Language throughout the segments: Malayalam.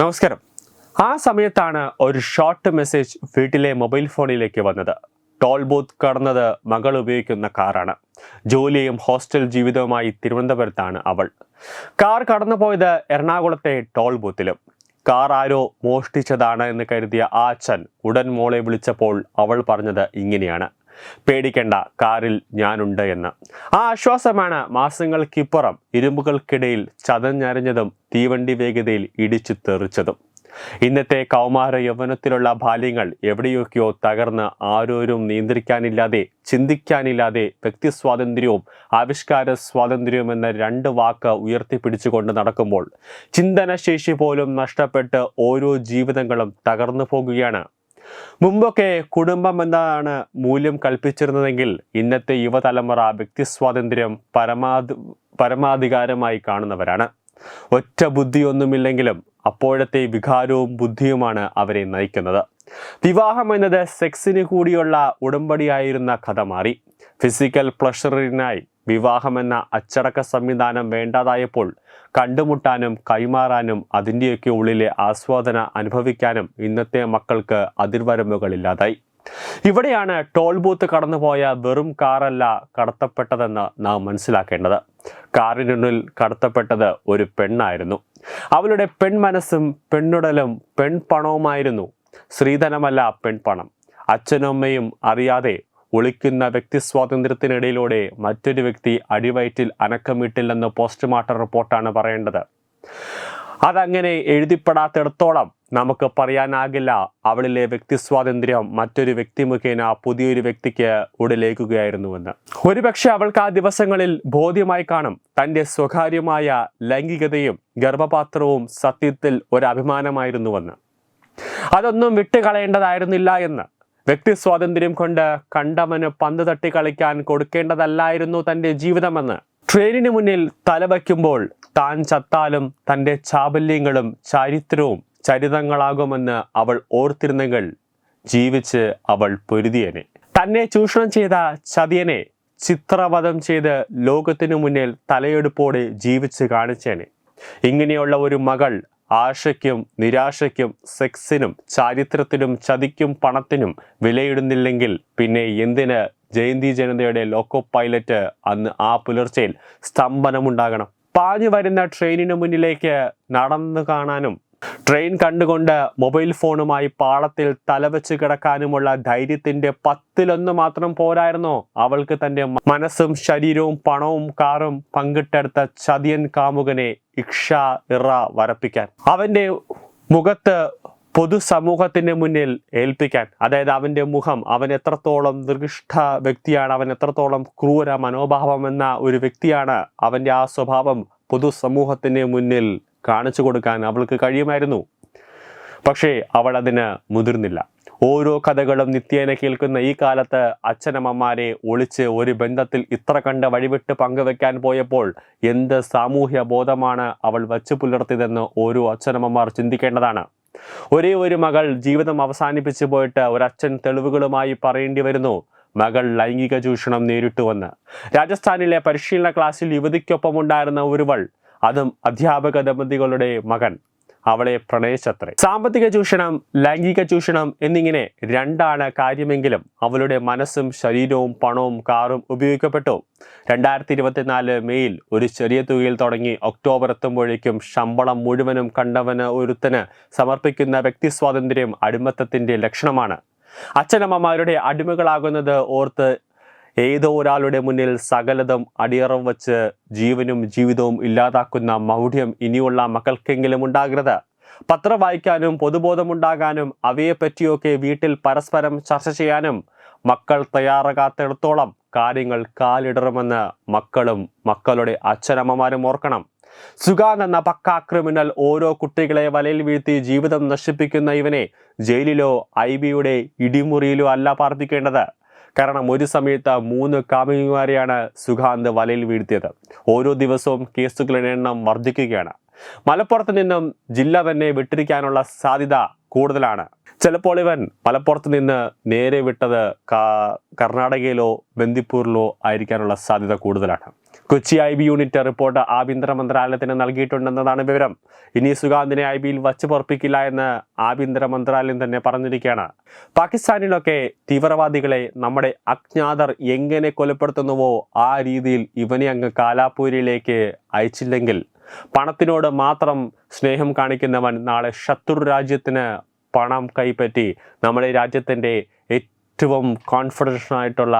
നമസ്കാരം. ആ സമയത്താണ് ഒരു ഷോർട്ട് മെസ്സേജ് വീട്ടിലെ മൊബൈൽ ഫോണിലേക്ക് വന്നത്. ടോൾ ബൂത്ത് കടന്നത് മകൾ ഉപയോഗിക്കുന്ന കാറാണ്. ജോലിയും ഹോസ്റ്റൽ ജീവിതവുമായി തിരുവനന്തപുരത്താണ് അവൾ. കാർ കടന്നുപോയത് എറണാകുളത്തെ ടോൾ ബൂത്തിലും കാർ ആരോ മോഷ്ടിച്ചതാണ് എന്ന് കരുതിയ ആ അച്ഛൻ ഉടൻ മോളെ വിളിച്ചപ്പോൾ അവൾ പറഞ്ഞത് ഇങ്ങനെയാണ്. പേടിക്കേണ്ട കാറിൽ ഞാനുണ്ട് എന്ന്. ആ ആശ്വാസമാണ് മാസങ്ങൾക്കിപ്പുറം ഇരുമ്പുകൾക്കിടയിൽ ചതഞ്ഞരഞ്ഞതും തീവണ്ടി വേഗതയിൽ ഇടിച്ചു തെറിച്ചതും. ഇന്നത്തെ കൗമാര യൗവനത്തിലുള്ള ബാല്യങ്ങൾ എവിടെയൊക്കെയോ തകർന്ന് ആരോരും നിയന്ത്രിക്കാനില്ലാതെ ചിന്തിക്കാനില്ലാതെ വ്യക്തി സ്വാതന്ത്ര്യവും ആവിഷ്കാര സ്വാതന്ത്ര്യവും എന്ന രണ്ട് വാക്ക് ഉയർത്തിപ്പിടിച്ചുകൊണ്ട് നടക്കുമ്പോൾ ചിന്തനശേഷി പോലും നഷ്ടപ്പെട്ട് ഓരോ ജീവിതങ്ങളും തകർന്നു പോകുകയാണ് മുമ്പൊക്കെ കുടുംബം എന്നാണ് മൂല്യം കൽപ്പിച്ചിരുന്നതെങ്കിൽ ഇന്നത്തെ യുവതലമുറ വ്യക്തി സ്വാതന്ത്ര്യം പരമാധി പരമാധികാരമായി കാണുന്നവരാണ്. ഒറ്റ ബുദ്ധിയൊന്നുമില്ലെങ്കിലും അപ്പോഴത്തെ വികാരവും ബുദ്ധിയുമാണ് അവരെ നയിക്കുന്നത്. വിവാഹം എന്നത് സെക്സിന് കൂടിയുള്ള ഉടമ്പടിയായിരുന്ന കഥ മാറി. ഫിസിക്കൽ പ്ലഷറിനായി വിവാഹമെന്ന അച്ചടക്ക സംവിധാനം വേണ്ടാതായപ്പോൾ കണ്ടുമുട്ടാനും കൈമാറാനും അതിന്റെയൊക്കെ ഉള്ളിലെ ആസ്വാദന അനുഭവിക്കാനും ഇന്നത്തെ മക്കൾക്ക് അതിർവരമ്പുകളില്ലാതായി. ഇവിടെയാണ് ടോൾ ബൂത്ത് കടന്നുപോയ വെറും കാറല്ല കടത്തപ്പെട്ടതെന്ന് നാം മനസ്സിലാക്കേണ്ടത്. കാറിനുള്ളിൽ കടത്തപ്പെട്ടത് ഒരു പെണ്ണായിരുന്നു. അവളുടെ പെൺമനസ്സും പെണ്ണുടലും പെൺപണവുമായിരുന്നു. ശ്രീധനമല്ല പെൺപണം. അച്ഛനും അമ്മയും അറിയാതെ ഒളിക്കുന്ന വ്യക്തി സ്വാതന്ത്ര്യത്തിനിടയിലൂടെ മറ്റൊരു വ്യക്തി അടിവയറ്റിൽ അനക്കമിട്ടില്ലെന്ന് പോസ്റ്റ്മോർട്ടം റിപ്പോർട്ടാണ് പറയേണ്ടത്. അതങ്ങനെ എഴുതിപ്പെടാത്തിടത്തോളം നമുക്ക് പറയാനാകില്ല അവളിലെ വ്യക്തി സ്വാതന്ത്ര്യം മറ്റൊരു വ്യക്തി മുഖേന പുതിയൊരു വ്യക്തിക്ക് ഉടലേക്കുകയായിരുന്നുവെന്ന് ഒരുപക്ഷെ അവൾക്ക് ആ ദിവസങ്ങളിൽ ബോധ്യമായി കാണും തന്റെ സ്വകാര്യമായ ലൈംഗികതയും ഗർഭപാത്രവും സത്യത്തിൽ ഒരു അഭിമാനമായിരുന്നുവെന്ന് അതൊന്നും വിട്ടുകളയേണ്ടതായിരുന്നില്ല എന്ന്. വ്യക്തി സ്വാതന്ത്ര്യം കൊണ്ട് കണ്ടവന് പന്ത് തട്ടി കളിക്കാൻ കൊടുക്കേണ്ടതല്ലായിരുന്നു തന്റെ ജീവിതമെന്ന്. ട്രെയിനിന് മുന്നിൽ തലവയ്ക്കുമ്പോൾ താൻ ചത്താലും തന്റെ ചാബല്യങ്ങളും ചരിത്രവും ചരിതങ്ങളാകുമെന്ന് അവൾ ഓർത്തിരുന്നെങ്കിൽ ജീവിച്ച് അവൾ പൊരുതിയനെ. തന്നെ ചൂഷണം ചെയ്ത ചതിയനെ ചിത്രവധം ചെയ്ത് ലോകത്തിനു മുന്നിൽ തലയെടുപ്പോടെ ജീവിച്ച് കാണിച്ചേനെ. ഇങ്ങനെയുള്ള ഒരു മകൾ ആശയ്ക്കും നിരാശയ്ക്കും സെക്സിനും ചാരിത്രത്തിനും ചതിക്കും പണത്തിനും വിലയിടുന്നില്ലെങ്കിൽ പിന്നെ എന്തിന് ജയന്തി ജനതയുടെ ലോക്കോ പൈലറ്റ് അന്ന് ആ പുലർച്ചയിൽ സ്തംഭനമുണ്ടാകണം. പാഞ്ഞു വരുന്ന ട്രെയിനിന് മുന്നിലേക്ക് നടന്നു കാണാനും ട്രെയിൻ കണ്ടുകൊണ്ട് മൊബൈൽ ഫോണുമായി പാളത്തിൽ തലവെച്ച് കിടക്കാനുമുള്ള ധൈര്യത്തിന്റെ പത്തിലൊന്ന് മാത്രം പോരായിരുന്നോ. അവൾക്ക് തന്റെ മനസ്സും ശരീരവും പണവും കാറും പങ്കിട്ടെടുത്ത ചതിയൻ കാമുകനെ ഇക്ഷ ഇറ വരപ്പിക്കാൻ അവന്റെ മുഖത്ത് പൊതുസമൂഹത്തിന്റെ മുന്നിൽ ഏൽപ്പിക്കാൻ. അതായത് അവന്റെ മുഖം അവൻ എത്രത്തോളം നിർഗിഷ്ഠ വ്യക്തിയാണ് അവൻ എത്രത്തോളം ക്രൂര മനോഭാവം എന്ന ഒരു വ്യക്തിയാണ് അവന്റെ ആ സ്വഭാവം പൊതുസമൂഹത്തിന്റെ മുന്നിൽ കാണിച്ചു കൊടുക്കാൻ അവൾക്ക് കഴിയുമായിരുന്നു. പക്ഷേ അവൾ അതിന് മുതിർന്നില്ല. ഓരോ കഥകളും നിത്യേന കേൾക്കുന്ന ഈ കാലത്ത് അച്ഛനമ്മമാരെ ഒളിച്ച് ഒരു ബന്ധത്തിൽ ഇത്ര കണ്ട് വഴിവിട്ട് പങ്കുവെക്കാൻ പോയപ്പോൾ എന്ത് സാമൂഹ്യ ബോധമാണ് അവൾ വച്ചു പുലർത്തിയതെന്ന് ഓരോ അച്ഛനമ്മമാർ ചിന്തിക്കേണ്ടതാണ്. ഒരേ ഒരു മകൾ ജീവിതം അവസാനിപ്പിച്ചു പോയിട്ട് ഒരച്ഛൻ തെളിവുകളുമായി പറയേണ്ടി വരുന്നു. മകൾ ലൈംഗിക ചൂഷണം നേരിട്ടുവെന്ന് രാജസ്ഥാനിലെ പരിശീലന ക്ലാസ്സിൽ യുവതിക്കൊപ്പം ഉണ്ടായിരുന്ന ഒരുവൾ അതും അധ്യാപക ദമ്പതികളുടെ മകൻ. അവളെ പ്രണയിച്ചത്രേ. സാമ്പത്തിക ചൂഷണം ലൈംഗിക ചൂഷണം എന്നിങ്ങനെ രണ്ടാണ് കാര്യമെങ്കിലും അവളുടെ മനസ്സും ശരീരവും പണവും കാറും ഉപയോഗിക്കപ്പെട്ടു. രണ്ടായിരത്തി ഇരുപത്തിനാല് മെയ്യിൽ ഒരു ചെറിയ തുകയിൽ തുടങ്ങി ഒക്ടോബർ എത്തുമ്പോഴേക്കും ശമ്പളം മുഴുവനും കണ്ടവന് ഒരുത്തന് സമർപ്പിക്കുന്ന വ്യക്തി സ്വാതന്ത്ര്യം അടിമത്തത്തിന്റെ ലക്ഷണമാണ്. അച്ഛനമ്മമാരുടെ അടിമകളാകുന്നത് ഓർത്ത് ഏതോ ഒരാളുടെ മുന്നിൽ സകലതും അടിയറം വച്ച് ജീവനും ജീവിതവും ഇല്ലാതാക്കുന്ന മൗഢ്യം ഇനിയുള്ള മക്കൾക്കെങ്കിലും ഉണ്ടാകരുത്. പത്രം വായിക്കാനും പൊതുബോധമുണ്ടാകാനും അവയെപ്പറ്റിയൊക്കെ വീട്ടിൽ പരസ്പരം ചർച്ച ചെയ്യാനും മക്കൾ തയ്യാറാകാത്തിടത്തോളം കാര്യങ്ങൾ കാലിടറുമെന്ന് മക്കളും മക്കളുടെ അച്ഛനമ്മമാരും ഓർക്കണം. സുഗാൻ എന്ന പക്കാ ക്രിമിനൽ ഓരോ കുട്ടികളെ വലയിൽ വീഴ്ത്തി ജീവിതം നശിപ്പിക്കുന്ന ഇവനെ ജയിലിലോ ഐ ബിയുടെ ഇടിമുറിയിലോ അല്ല പാർപ്പിക്കേണ്ടത്. കാരണം ഒരു സമയത്ത് മൂന്ന് കാമുകിമാരെയാണ് സുഖാന്ത് വലയിൽ വീഴ്ത്തിയത്. ഓരോ ദിവസവും കേസുകളുടെ എണ്ണം വർദ്ധിക്കുകയാണ്. മലപ്പുറത്ത് നിന്നും ജില്ല തന്നെ വിട്ടിരിക്കാനുള്ള സാധ്യത കൂടുതലാണ്. ചിലപ്പോൾ ഇവൻ മലപ്പുറത്ത് നിന്ന് നേരെ വിട്ടത് കർണാടകയിലോ ബന്ദിപ്പൂരിലോ ആയിരിക്കാനുള്ള സാധ്യത കൂടുതലാണ്. Kochi I B unit report ആഭ്യന്തര മന്ത്രാലയത്തിന് നൽകിയിട്ടുണ്ടെന്നതാണ് വിവരം. ഇനി സുഗാന്തിനെ ഐ ബിയിൽ വച്ച് പുറപ്പിക്കില്ല എന്ന് ആഭ്യന്തര മന്ത്രാലയം തന്നെ പറഞ്ഞിരിക്കുകയാണ്. പാകിസ്ഥാനിലൊക്കെ തീവ്രവാദികളെ നമ്മുടെ അജ്ഞാതർ എങ്ങനെ കൊലപ്പെടുത്തുന്നുവോ ആ രീതിയിൽ ഇവനെ അങ്ങ് കാലാപൂരിലേക്ക് അയച്ചില്ലെങ്കിൽ പണത്തിനോട് മാത്രം സ്നേഹം കാണിക്കുന്നവൻ നാളെ ശത്രു രാജ്യത്തിന് പണം കൈപ്പറ്റി നമ്മുടെ രാജ്യത്തിന്റെ ഏറ്റവും കോൺഫിഡൻഷനായിട്ടുള്ള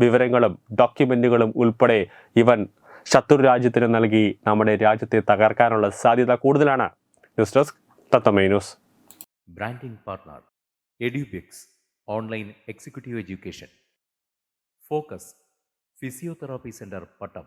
വിവരങ്ങളും ഡോക്യുമെന്റുകളും ഉൾപ്പെടെ ഇവൻ ശത്രു രാജ്യത്തിന് നൽകി നമ്മുടെ രാജ്യത്തെ തകർക്കാനുള്ള സാധ്യത കൂടുതലാണ്. News desk തത്തമേ news. Branding partner Edubix online executive education focus physiotherapy centre Pattom